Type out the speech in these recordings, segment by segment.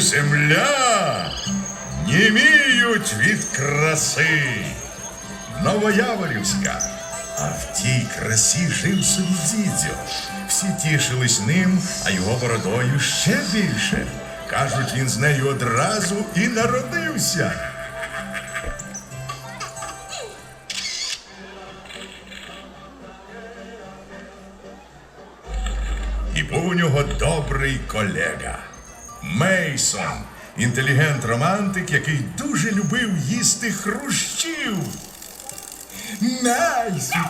і земля німіють від краси. Новояворівська. А в тій красі жив собі дідьо. Всі тішились ним, а його бородою ще більше. Кажуть, він з нею одразу і народився. І був у нього добрий колега Мейсон, інтелігент-романтик, який дуже любив їсти хрущів. Мейсон!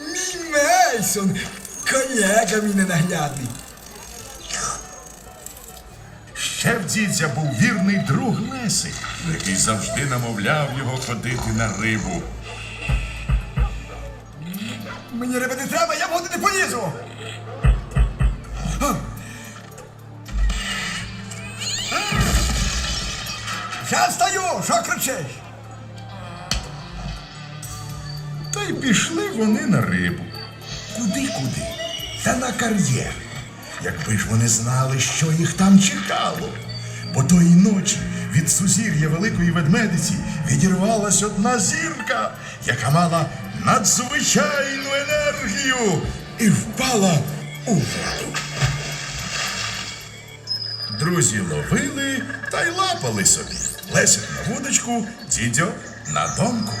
Мій Мейсон! Колега мій ненаглядний. Ще в дідзя був вірний друг Лесик, який завжди намовляв його ходити на рибу. Мені риби не треба, я воду не полізу. Я стою, що кричиш? Та й пішли вони на рибу. Куди-куди? Та на кар'єр. Якби ж вони знали, що їх там чекало. Бо тої ночі від сузір'я Великої ведмедиці відірвалась одна зірка, яка мала надзвичайну енергію і впала у воду. Друзі ловили та й лапали собі. Лесик на вудочку, дідьо на донку.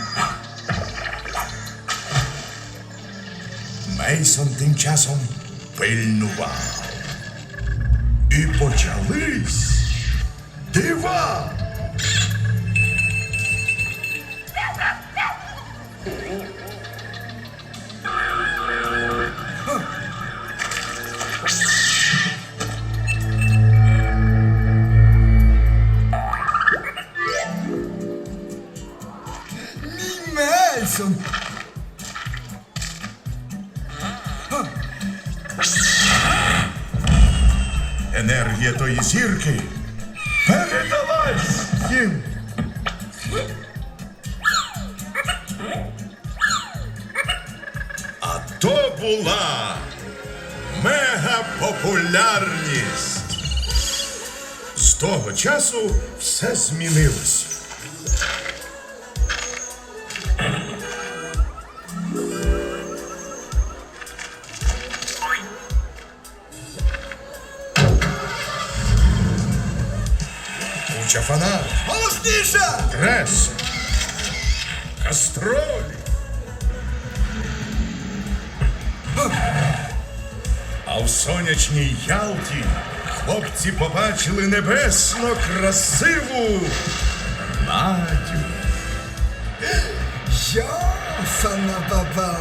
Мейсон тим часом пильнував. І почались дива. Енергія зірки передалась їм. А то була мегапопулярність. З того часу все змінилось. Куча фанат, Голосніше! трес, кастролі. А в сонячній Ялті хлопці побачили небесно красиву Надю. Йофана баба!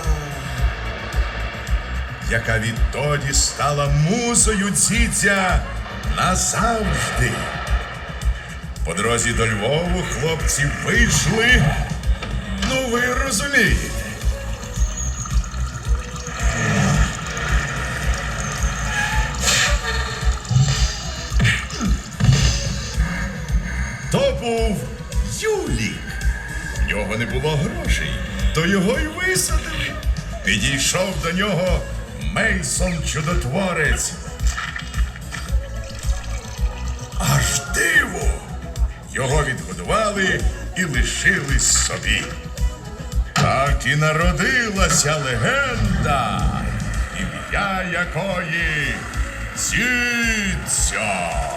яка відтоді стала музою дідя назавжди. По дорозі до Львову хлопці вийшли. Ну, ви розумієте. То був Юлік. В нього не було грошей, то його й висадили. Підійшов до нього Мейсон чудотворець. Його відгодували і лишили собі. Так і народилася легенда, ім'я якої Дідзя.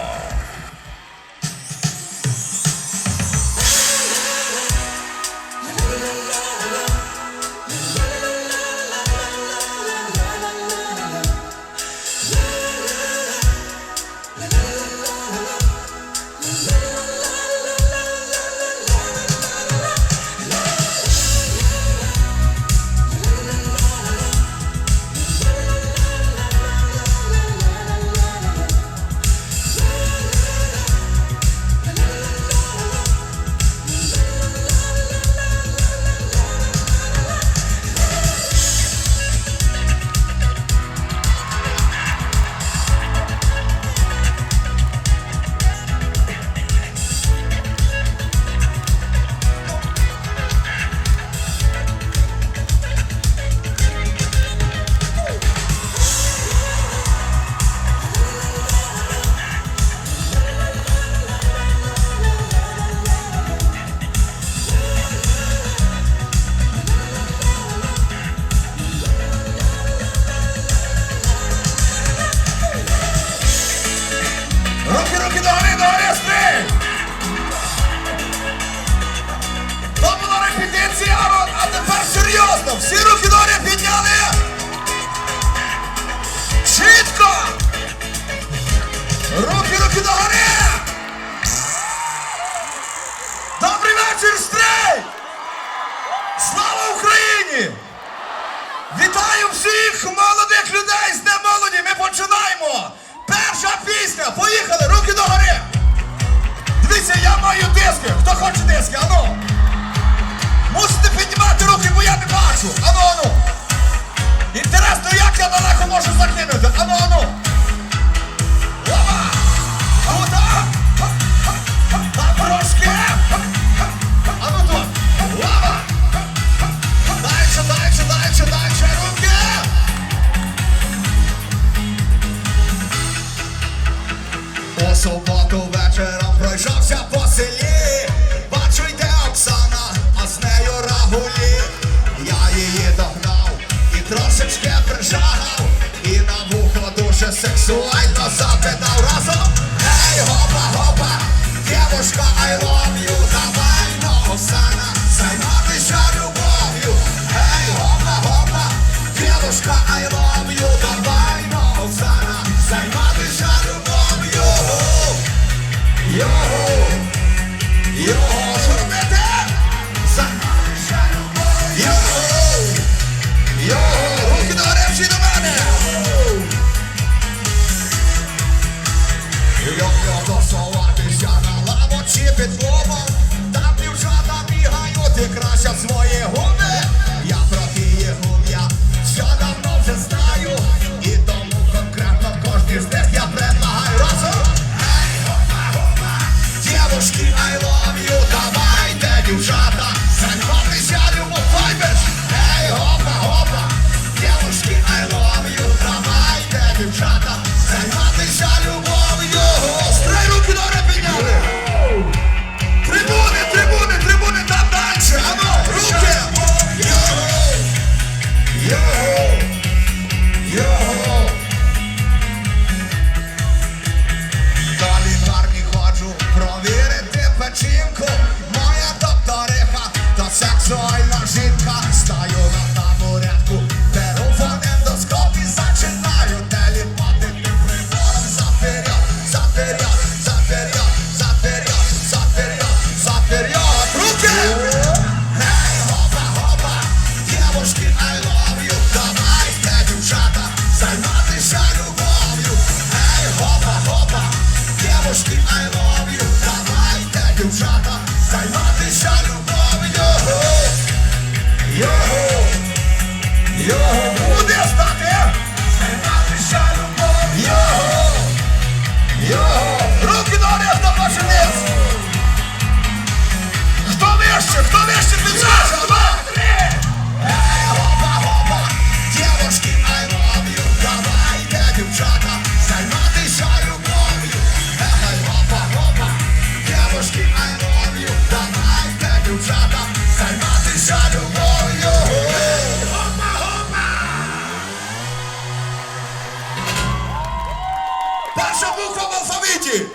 всі.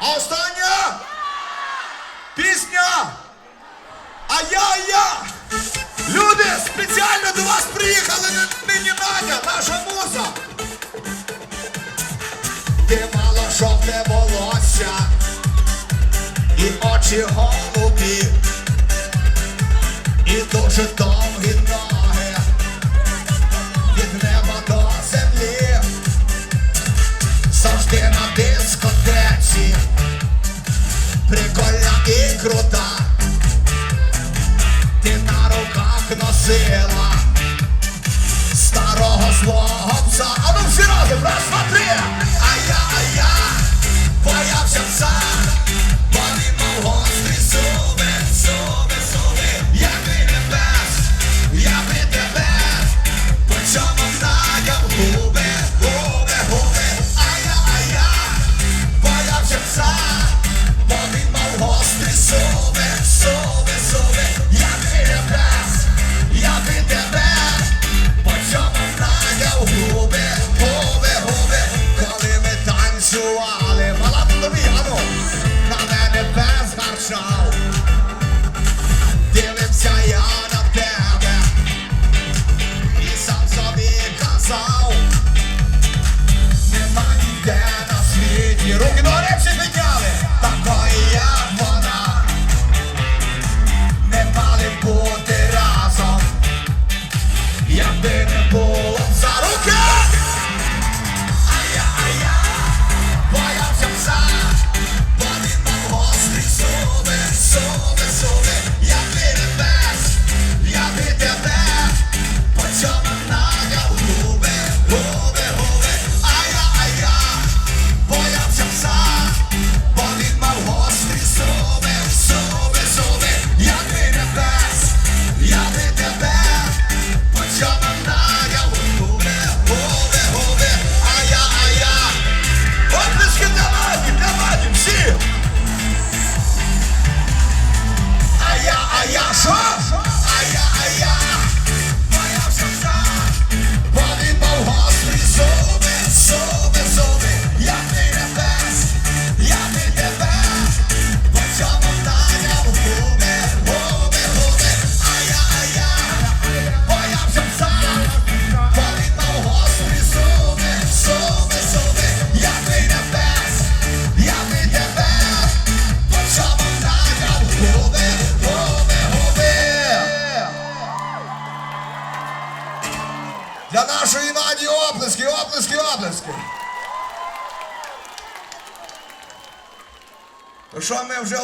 А остання пісня. А я, я. Люди спеціально до вас приїхали нині Надя, наша муза. Ти мала жовте волосся і очі голубі, і дуже довгі ноги від неба до... прикольна і крута, ти на руках носила старого злого пса. А ну всі разом, раз, два, три, а я, а я боявся пса.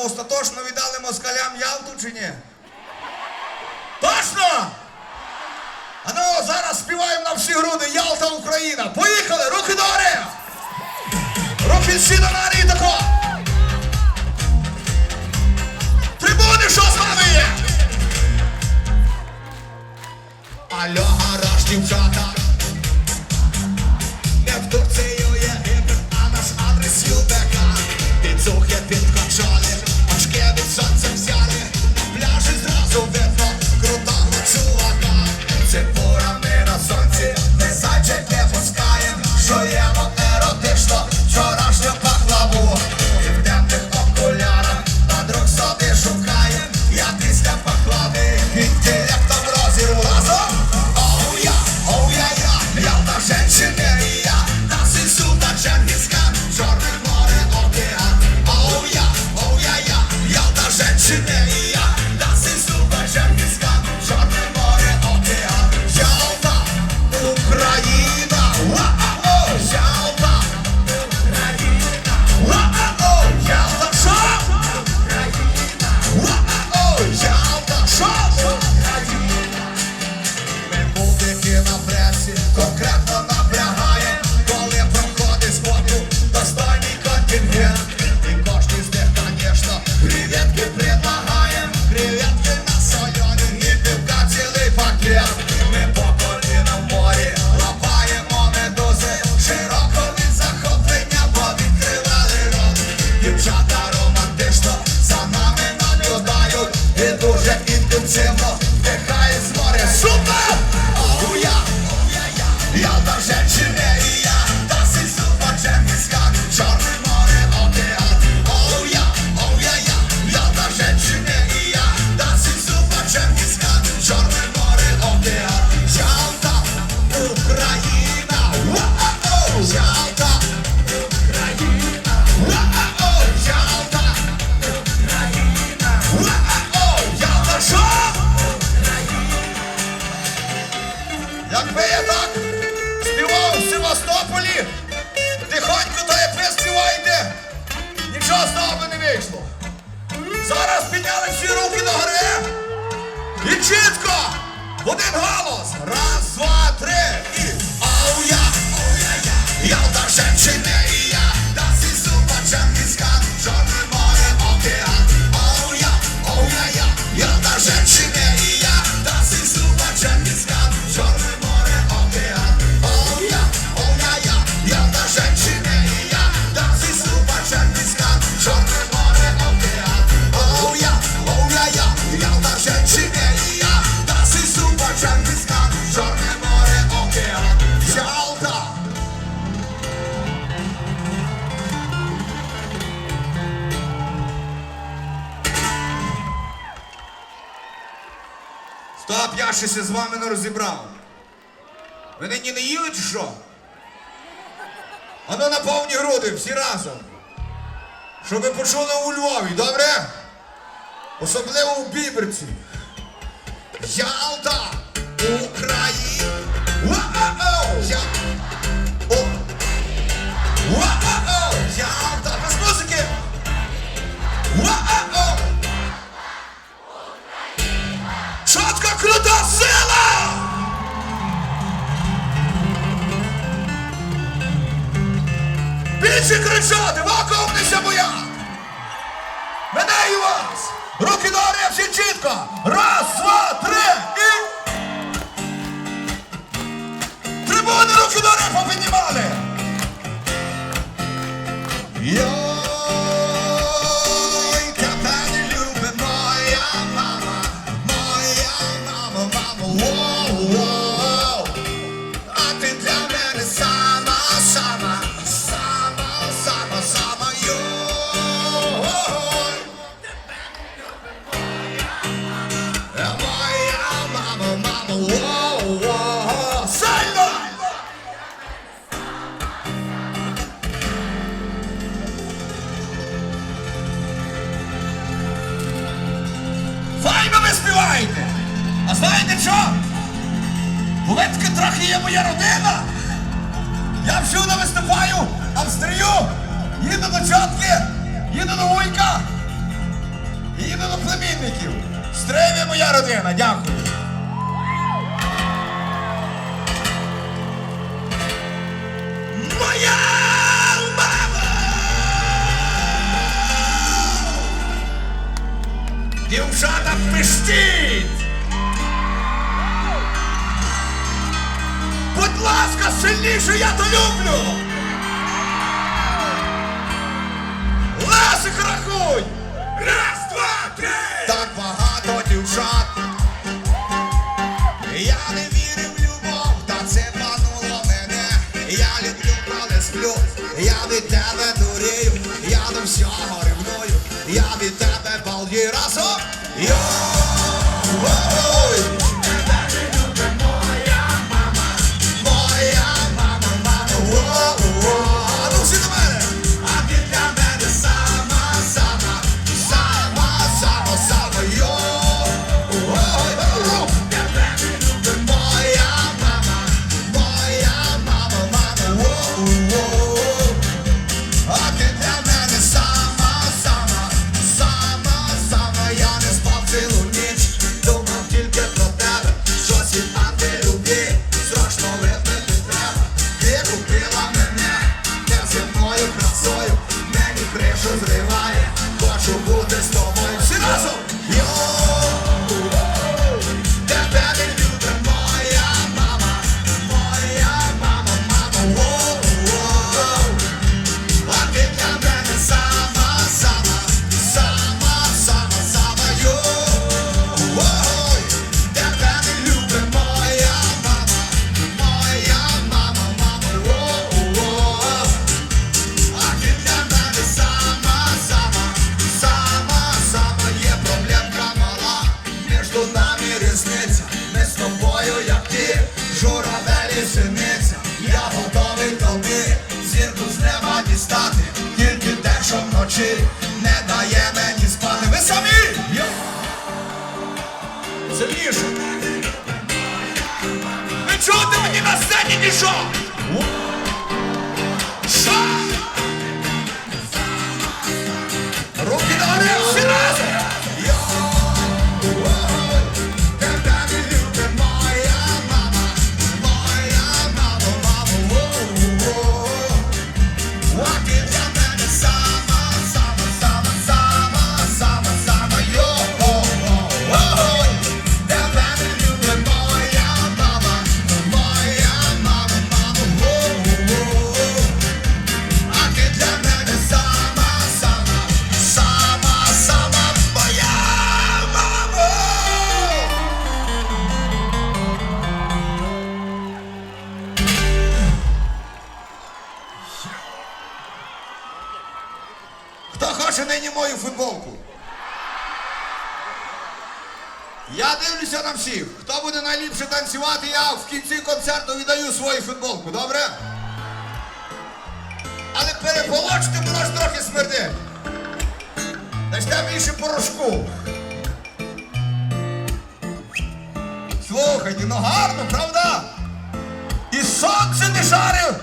остаточно віддали москалям Ялту чи ні? Точно! А ну зараз співаємо на всі груди Ялта Україна. Поїхали! Руки до гори! Руки всі до нарії тако! Трибуни, що з вами є? Алло, гараж, дівчата! Не в Турцію є ігр, а наш адрес Юбека. Підсухи підкачали. Кап, я щось з вами не розібрав. Ви нині не їли чи що? Ано на повні груди, всі разом. Щоб ви почули у Львові, добре? Особливо у Біберці. Ялта! Україна! Уа-о-о! Я... О! Уа-о-о! Ялта! Без музики! Уа-о-о! Кричи кричати, вакуумниця моя! Мене і вас! Руки до всі чітко! Раз, два, три і... Трибуни руки до репа піднімали! Я моя родина, дякую. Моя мама! Дівчата пиштіть! Будь ласка, сильніше я то люблю! Дівчат. Я не вірив любов, та це пануло мене. Я люблю, коли сплю, я від тебе дурію, я до всього ревную, я від тебе балдію разом. Йо! Концерту віддаю свою футболку, добре? Але переполочте, воно ж трохи смердить. Дасте більше порошку. Слухайте, ну гарно, правда? І сонце не жарив,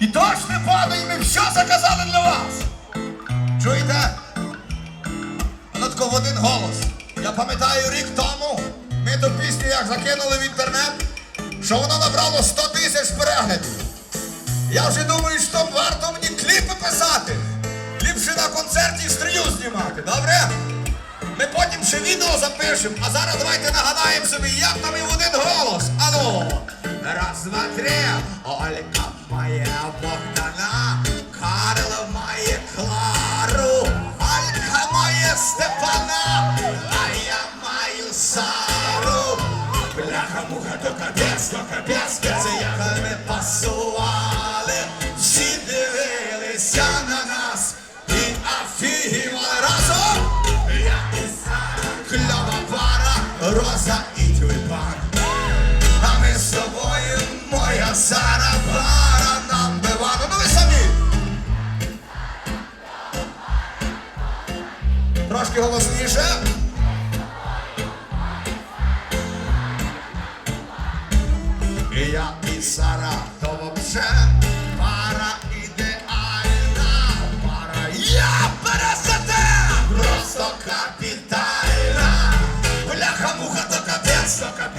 і дощ не падає, ми все заказали для вас. Чуєте? Ну в один голос. Я пам'ятаю рік тому, ми ту пісню як закинули в інтернет, що воно набрало 100 тисяч переглядів. Я вже думаю, що варто мені кліпи писати. Ліпше на концерті стрію знімати, добре? Ми потім ще відео запишемо, а зараз давайте нагадаємо собі, як там і в один голос. Ану! Раз, два, три. Олька моя Богдана, Карла має Клару, Алька має Степана, а я маю Сару. Бляха муха то капець, то капець, це як ми пасували. Всі дивилися на нас і офігівали разом. Я і Сара, кльова пара, роза і тюльпан. А ми з тобою, моя Сара, пара нам бивана. Ну самі. Трошки голосніше.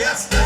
Yes,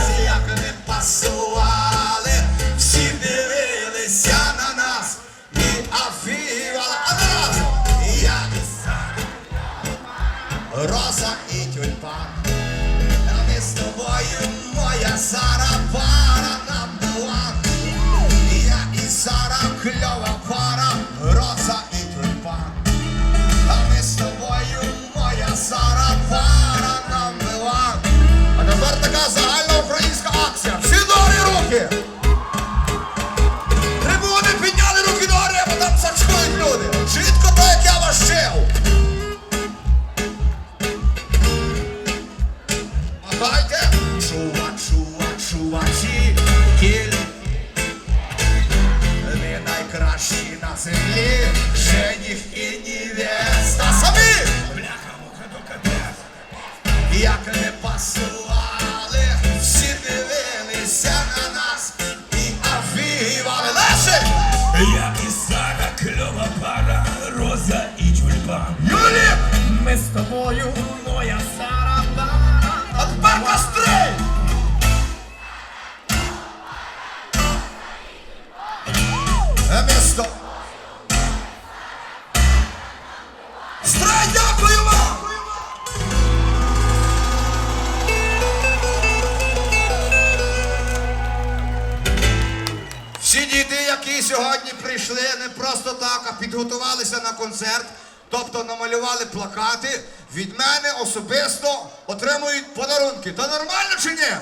підготувалися на концерт, тобто намалювали плакати, від мене особисто отримують подарунки. Та нормально чи ні?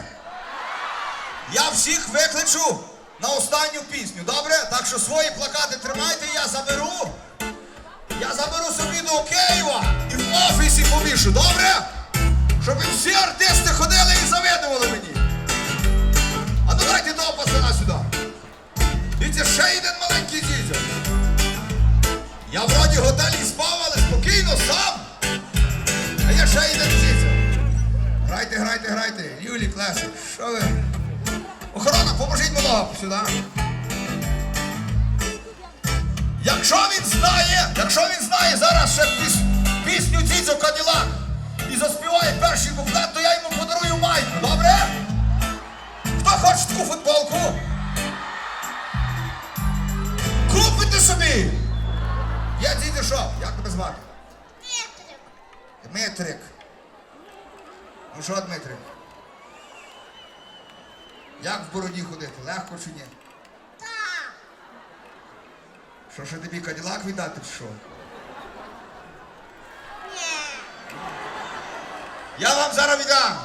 Я всіх викличу на останню пісню, добре? Так що свої плакати тримайте, я заберу. Я заберу собі до Києва і в офісі повішу, добре? Щоб всі артисти ходили і завидували мені. А ну дайте того пацана сюди. Дивіться, ще один маленький дідьо. Я в готелі спав, але спокійно сам. А є ще один дідьо. Грайте, грайте, грайте. Юлі, Клесик, що ви? Охорона, поможіть малого сюди. Якщо він знає, якщо він знає зараз ще піс, пісню Дідзо Каділак і заспіває перший куплет, то я йому подарую майку, добре? Хто хоче таку футболку? Купите собі! Я дідю що? Як тебе звати? Дмитрик. Дмитрик. Ну що, Дмитрик? Як в бороді ходити? Легко чи ні? Що ще тобі каділак віддати чи що? Я вам зараз віддам.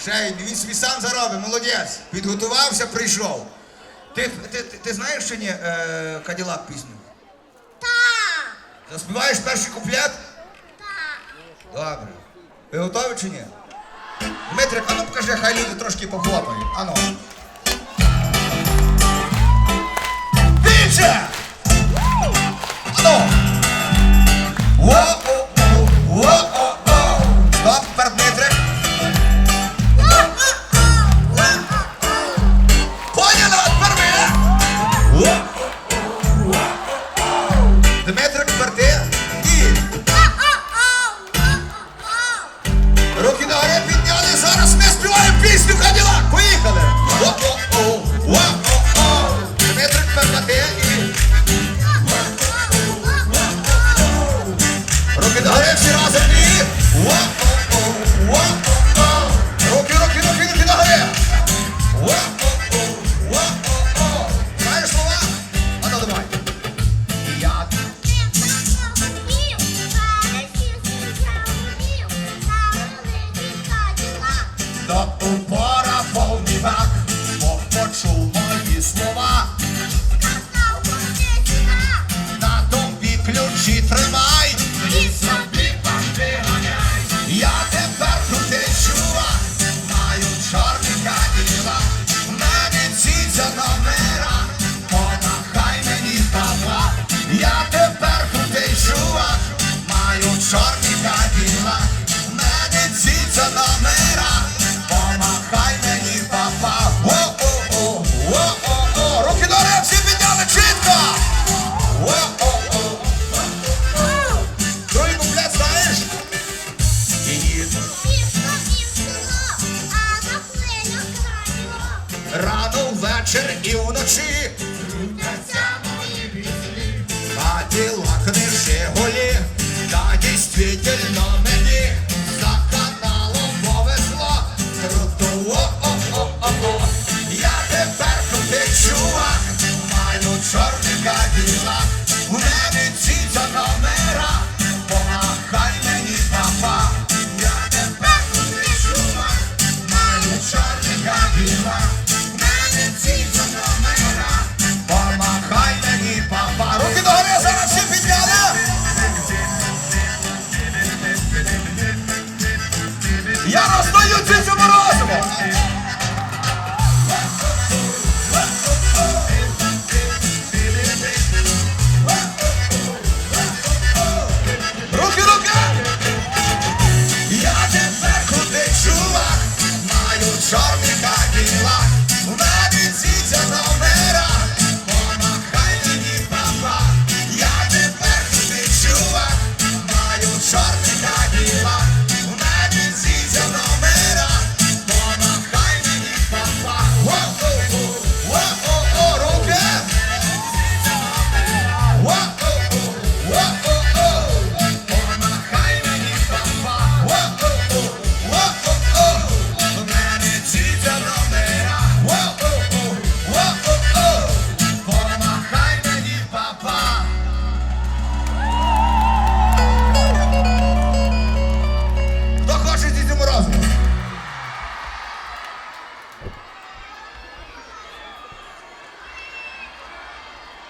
Ще він собі сам заробить, молодець. Підготувався, прийшов. Ти, ти, ти, ти знаєш чи ні е, Каділак пісню? Заспіваєш перший куплет? Добре. Ви готові чи ні? Дмитрик, а ну покажи, хай люди трошки похлопають. Ану. Більше! Ану! Оп! і вночі.